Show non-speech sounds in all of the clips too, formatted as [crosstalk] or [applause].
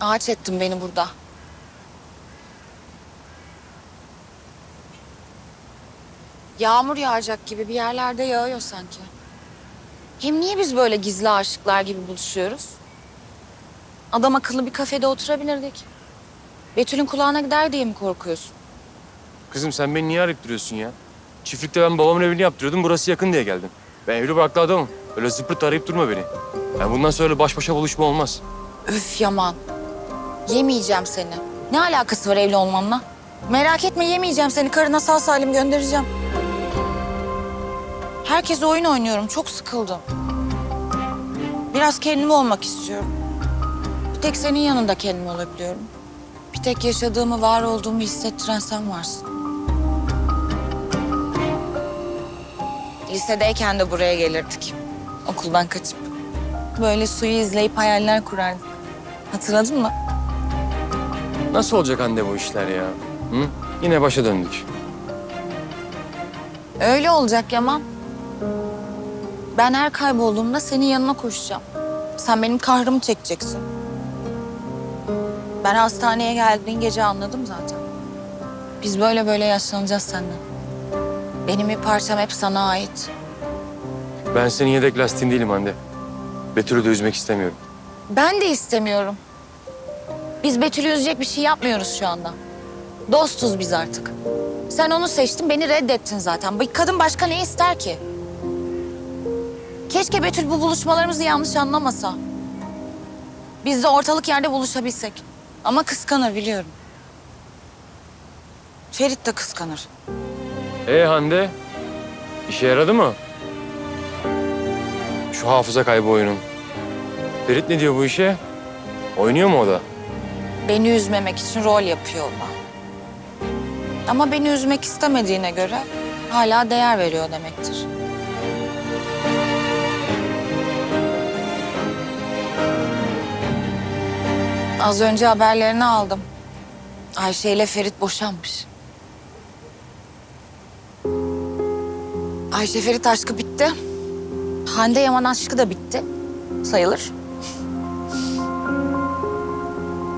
Ağaç ettin beni burada. Yağmur yağacak gibi bir yerlerde yağıyor sanki. Hem niye biz böyle gizli aşıklar gibi buluşuyoruz? Adam akıllı bir kafede oturabilirdik. Betül'ün kulağına gider diye mi korkuyorsun? Kızım sen beni niye arayıp duruyorsun ya? Çiftlikte ben babamın evini yaptırıyordum. Burası yakın diye geldim. Ben evli barklı adamım. Öyle zıpırt arayıp durma beni. Yani bundan sonra baş başa buluşma olmaz. Üf Yaman. Yemeyeceğim seni. Ne alakası var evli olmanla? Merak etme yemeyeceğim seni. Karına sağ salim göndereceğim. Herkes oyun oynuyorum. Çok sıkıldım. Biraz kendim olmak istiyorum. Bir tek senin yanında kendim olabiliyorum. Bir tek yaşadığımı, var olduğumu hissettiren sen varsın. Lisedeyken de buraya gelirdik. Okuldan kaçıp. Böyle suyu izleyip hayaller kurardık. Hatırladın mı? Nasıl olacak anne bu işler ya? Hı? Yine başa döndük. Öyle olacak Yaman. Ben her kaybolduğumda senin yanına koşacağım. Sen benim kahrımı çekeceksin. Ben hastaneye geldiğin gece anladım zaten. Biz böyle böyle yaşlanacağız seninle. Benim bir parçam hep sana ait. Ben senin yedek lastiğin değilim anne. Betül'ü de üzmek istemiyorum. Ben de istemiyorum. Biz Betül'ü üzecek bir şey yapmıyoruz şu anda. Dostuz biz artık. Sen onu seçtin, beni reddettin zaten. Bir kadın başka ne ister ki? Keşke Betül bu buluşmalarımızı yanlış anlamasa. Biz de ortalık yerde buluşabilsek. Ama kıskanır biliyorum. Ferit de kıskanır. Ee Hande? işe yaradı mı? Şu hafıza kaybı oyunun. Ferit ne diyor bu işe? Oynuyor mu o da? Beni üzmemek için rol yapıyor o da. Ama beni üzmek istemediğine göre hala değer veriyor demektir. Az önce haberlerini aldım. Ayşe ile Ferit boşanmış. Ayşe Ferit aşkı bitti. Hande Yaman aşkı da bitti. Sayılır.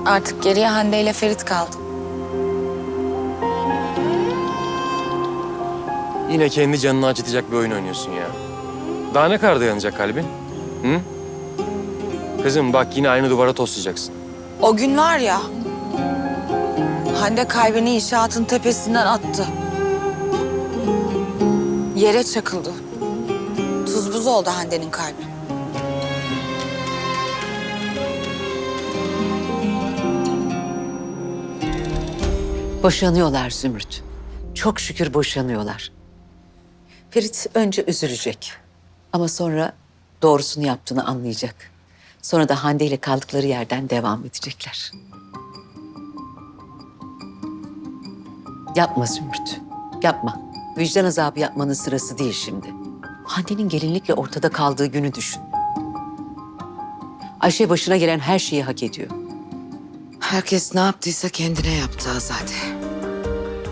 Artık geriye Hande ile Ferit kaldı. Yine kendi canını acıtacak bir oyun oynuyorsun ya. Daha ne kadar dayanacak kalbin? Hı? Kızım bak yine aynı duvara toslayacaksın. O gün var ya, Hande kalbini inşaatın tepesinden attı. Yere çakıldı. Tuz buz oldu Hande'nin kalbi. Boşanıyorlar Zümrüt. Çok şükür boşanıyorlar. Ferit önce üzülecek. Ama sonra doğrusunu yaptığını anlayacak. Sonra da Hande ile kaldıkları yerden devam edecekler. Yapma Zümrüt. Yapma. Vicdan azabı yapmanın sırası değil şimdi. Hande'nin gelinlikle ortada kaldığı günü düşün. Ayşe başına gelen her şeyi hak ediyor. Herkes ne yaptıysa kendine yaptı Azade.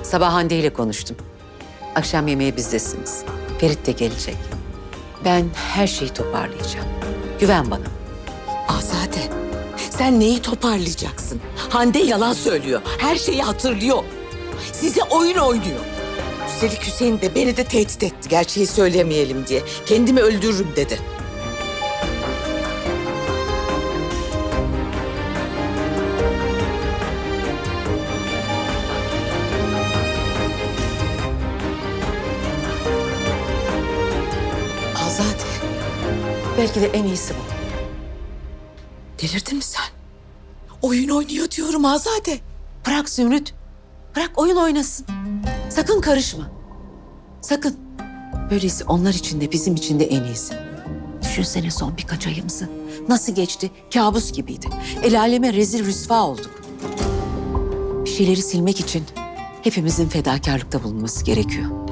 Sabah Hande ile konuştum. Akşam yemeği bizdesiniz. Ferit de gelecek. Ben her şeyi toparlayacağım. Güven bana. Azade, sen neyi toparlayacaksın? Hande yalan söylüyor. Her şeyi hatırlıyor. Size oyun oynuyor. Üstelik Hüseyin de beni de tehdit etti gerçeği söylemeyelim diye. Kendimi öldürürüm dedi. Belki de en iyisi bu. delirdin mi sen? Oyun oynuyor diyorum Azade. Bırak Zümrüt. Bırak oyun oynasın. Sakın karışma. Sakın. Böylesi onlar için de bizim için de en iyisi. Düşünsene son birkaç ayımızı. Nasıl geçti? Kabus gibiydi. El aleme rezil rüsva olduk. Bir şeyleri silmek için hepimizin fedakarlıkta bulunması gerekiyor.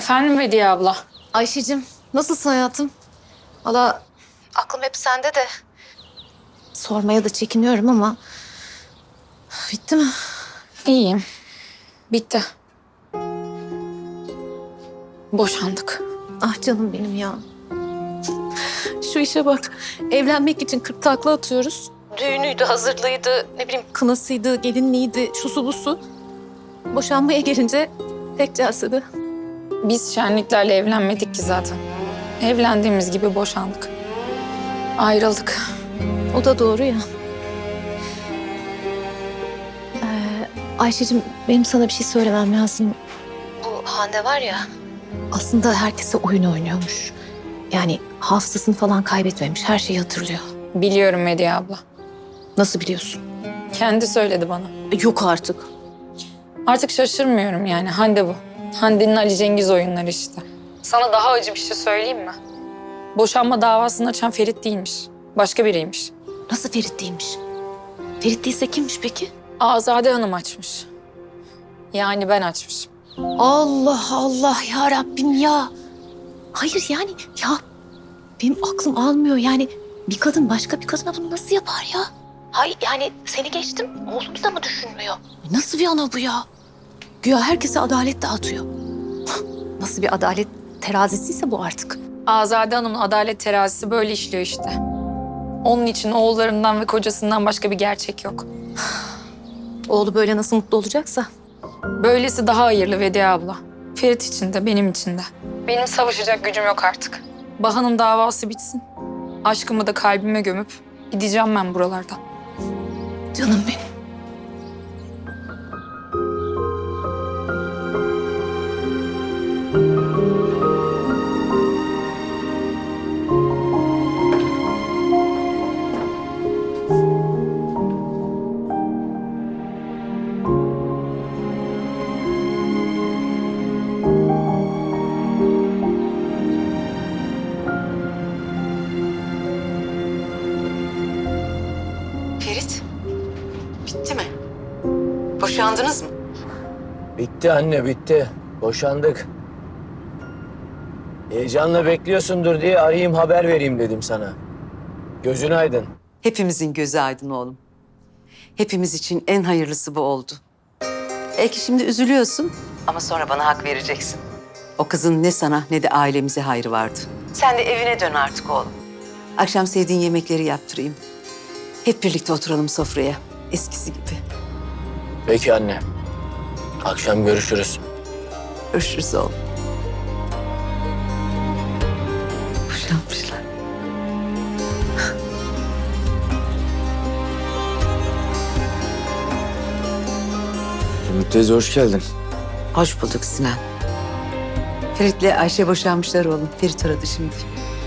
Efendim Vediye abla. Ayşe'cim nasılsın hayatım? Valla aklım hep sende de. Sormaya da çekiniyorum ama... Bitti mi? İyiyim. Bitti. Boşandık. Ah canım benim ya. Şu işe bak. Evlenmek için kırk takla atıyoruz. Düğünüydü, hazırlığıydı, ne bileyim kınasıydı, gelinliğiydi, şusu busu. Boşanmaya gelince tek celsede. Biz şenliklerle evlenmedik ki zaten. Evlendiğimiz gibi boşandık. Ayrıldık. O da doğru ya. Ee, Ayşe'cim benim sana bir şey söylemem lazım. Bu Hande var ya. Aslında herkese oyun oynuyormuş. Yani hafızasını falan kaybetmemiş. Her şeyi hatırlıyor. Biliyorum Vediye abla. Nasıl biliyorsun? Kendi söyledi bana. Yok artık. Artık şaşırmıyorum yani. Hande bu. Hande'nin Ali Cengiz oyunları işte. Sana daha acı bir şey söyleyeyim mi? Boşanma davasını açan Ferit değilmiş. Başka biriymiş. Nasıl Ferit değilmiş? Ferit değilse kimmiş peki? Azade Hanım açmış. Yani ben açmışım. Allah Allah ya Rabbim ya. Hayır yani ya benim aklım almıyor yani bir kadın başka bir kadına bunu nasıl yapar ya? Hayır yani seni geçtim oğlunu da mı düşünmüyor? Nasıl bir ana bu ya? Güya herkese adalet dağıtıyor. [laughs] Nasıl bir adalet terazisiyse bu artık. Azade Hanım'ın adalet terazisi böyle işliyor işte. Onun için oğullarından ve kocasından başka bir gerçek yok. [sighs] Oğlu böyle nasıl mutlu olacaksa. Böylesi daha hayırlı Vediye abla. Ferit için de benim için de. Benim savaşacak gücüm yok artık. Baha'nın davası bitsin. Aşkımı da kalbime gömüp gideceğim ben buralardan. Canım benim. Boşandınız mı? Bitti anne bitti. Boşandık. Heyecanla bekliyorsundur diye arayayım haber vereyim dedim sana. Gözün aydın. Hepimizin gözü aydın oğlum. Hepimiz için en hayırlısı bu oldu. Belki şimdi üzülüyorsun ama sonra bana hak vereceksin. O kızın ne sana ne de ailemize hayrı vardı. Sen de evine dön artık oğlum. Akşam sevdiğin yemekleri yaptırayım. Hep birlikte oturalım sofraya. Eskisi gibi. Peki anne. Akşam görüşürüz. Görüşürüz oğlum. Boşanmışlar. Zümrüt teyze hoş geldin. Hoş bulduk Sinan. Ferit'le Ayşe boşanmışlar oğlum. Ferit aradı şimdi.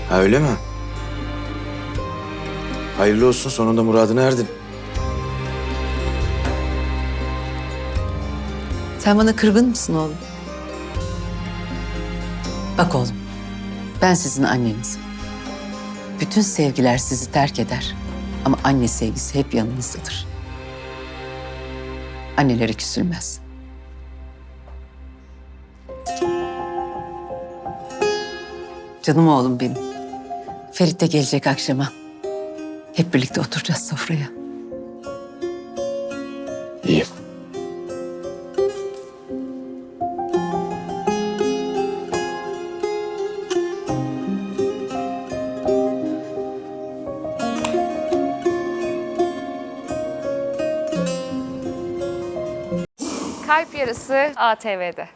Ha öyle mi? Hayırlı olsun sonunda muradına erdin. Sen bana kırgın mısın oğlum? Bak oğlum, ben sizin annenizim. Bütün sevgiler sizi terk eder. Ama anne sevgisi hep yanınızdadır. Anneleri küsülmez. Canım oğlum benim. Ferit de gelecek akşama. Hep birlikte oturacağız sofraya. İyi. Yarısı ATV'de.